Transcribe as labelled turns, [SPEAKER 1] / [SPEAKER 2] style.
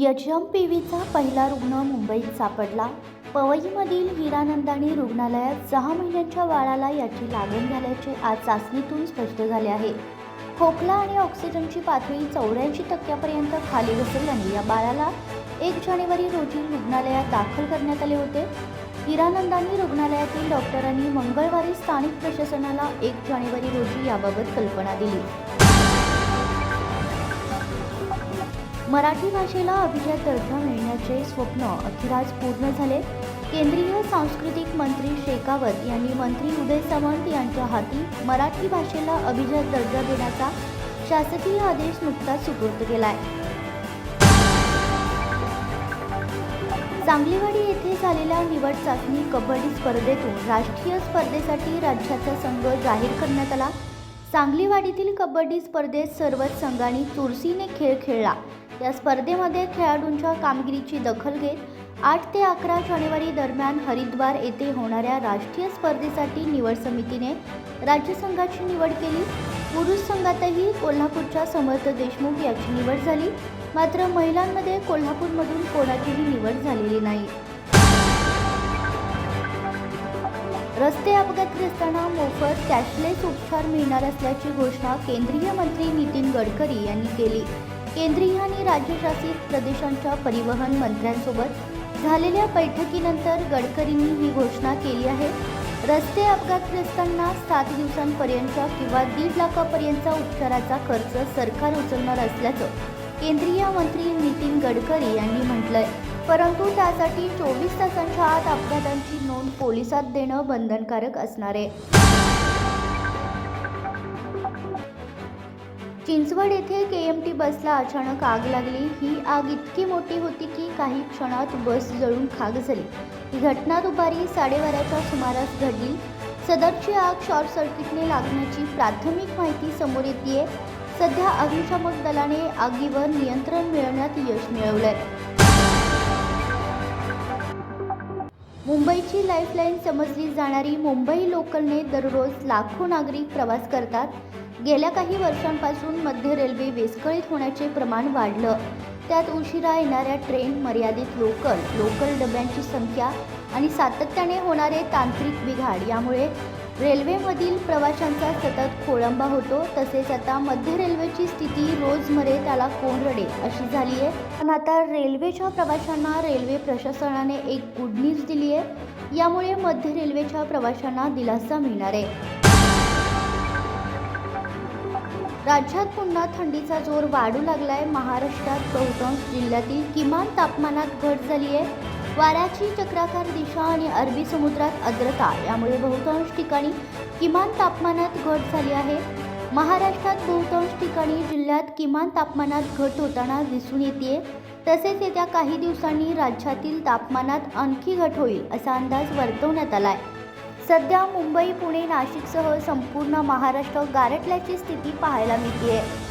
[SPEAKER 1] यचएमपीव्हीचा पहिला रुग्ण मुंबईत सापडला. पवईमधील हिरानंदानी रुग्णालयात सहा महिन्यांच्या बाळाला याची लागण झाल्याचे आज चाचणीतून स्पष्ट झाले आहे. खोकला आणि ऑक्सिजनची पातळी चौऱ्याऐंशी टक्क्यापर्यंत खाली घसरल्याने या बाळाला एक जानेवारी रोजी रुग्णालयात दाखल करण्यात आले होते. हिरानंदानी रुग्णालयातील डॉक्टरांनी मंगळवारी स्थानिक प्रशासनाला एक जानेवारी रोजी याबाबत कल्पना दिली. मराठी भाषेला अभिजात दर्जा मिळण्याचे स्वप्न अखेराज पूर्ण झाले. केंद्रीय सांस्कृतिक मंत्री शेखावत यांनी मंत्री उदय सावंत यांच्या हाती मराठी भाषेला अभिजात दर्जा देण्याचा शासकीय आदेश नुकताच सुपूर्द आहे सांगलीवाडी येथे झालेल्या निवड चाचणी कबड्डी स्पर्धेतून राष्ट्रीय स्पर्धेसाठी राज्याचा संघ जाहीर करण्यात आला. सांगलीवाडीतील कबड्डी स्पर्धेत सर्वच संघांनी चुरसीने खेळ खेळला. या स्पर्धेमध्ये खेळाडूंच्या कामगिरीची दखल घेत आठ ते अकरा जानेवारी दरम्यान हरिद्वार येथे होणाऱ्या राष्ट्रीय स्पर्धेसाठी निवड समितीने राज्य संघाची निवड केली. पुरुष संघातही कोल्हापूरच्या समर्थ देशमुख याची निवड झाली. मात्र महिलांमध्ये कोल्हापूरमधून कोणाचीही निवड झालेली नाही. रस्ते अपघातग्रस्तांना मोफत कॅशलेस उपचार मिळणार असल्याची घोषणा केंद्रीय मंत्री नितीन गडकरी यांनी केली. केंद्रीय आणि राज्यशासित प्रदेशांच्या परिवहन मंत्र्यांसोबत झालेल्या बैठकीनंतर गडकरींनी ही घोषणा केली आहे. रस्ते अपघातग्रस्तांना सात दिवसांपर्यंतच्या किंवा दीड लाखापर्यंतचा उपचाराचा खर्च सरकार उचलणार असल्याचं केंद्रीय मंत्री नितीन गडकरी यांनी म्हटलंय. परंतु त्यासाठी चोवीस तासांच्या आत अपघातांची नोंद पोलिसात देणं बंधनकारक असणार आहे. चिंचवड येथे के एम टी बसला अचानक आग लागली. ही आग इतकी मोठी होती की काही क्षणात बस जळून खाक झाली. ही घटना दुपारी साडेबाराच्या सुमारास घडली. सदरची आग शॉर्ट सर्किटने लागण्याची प्राथमिक माहिती समोर येते सध्या अग्निशामक दलाने आगीवर नियंत्रण मिळवण्यात यश मिळवलंय. मुंबईची लाईफलाईन समजली जाणारी मुंबई लोकलने दररोज लाखो नागरिक प्रवास करतात. गेल्या काही वर्षांपासून मध्य रेल्वे विस्कळीत होण्याचे प्रमाण वाढलं. त्यात उशिरा येणाऱ्या ट्रेन मर्यादित लोकल लोकल डब्यांची संख्या आणि सातत्याने होणारे तांत्रिक बिघाड यामुळे रेल्वेमधील प्रवाशांचा सतत खोळंबा होतो. तसेच आता मध्य रेल्वेची स्थिती रोजमरे त्याला कोंडरडे अशी झाली आहे पण आता रेल्वेच्या प्रवाशांना रेल्वे प्रशासनाने एक गुड न्यूज दिली आहे यामुळे मध्य रेल्वेच्या प्रवाशांना दिलासा मिळणार. आहे राज्यात पुन्हा थंडीचा जोर वाढू लागलाय. महाराष्ट्रात बहुतांश जिल्ह्यातील किमान तापमानात घट झाली आहे वाऱ्याची चक्राकार दिशा आणि अरबी समुद्रात आर्द्रता यामुळे बहुतांश ठिकाणी किमान तापमानात घट झाली आहे. महाराष्ट्रात बहुतांश ठिकाणी जिल्ह्यात किमान तापमानात घट होताना दिसून येते तसेच येत्या काही दिवसांनी राज्यातील तापमानात आणखी घट होईल असा अंदाज वर्तवण्यात आला आहे सध्या मुंबई पुणे नाशिकसह संपूर्ण महाराष्ट्र गारटल्याची स्थिती पाहायला मिळते